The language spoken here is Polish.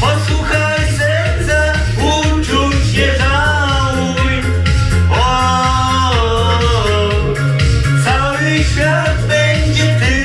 Posłuchaj serca, uczuć żałuj. Cały świat będzie ty.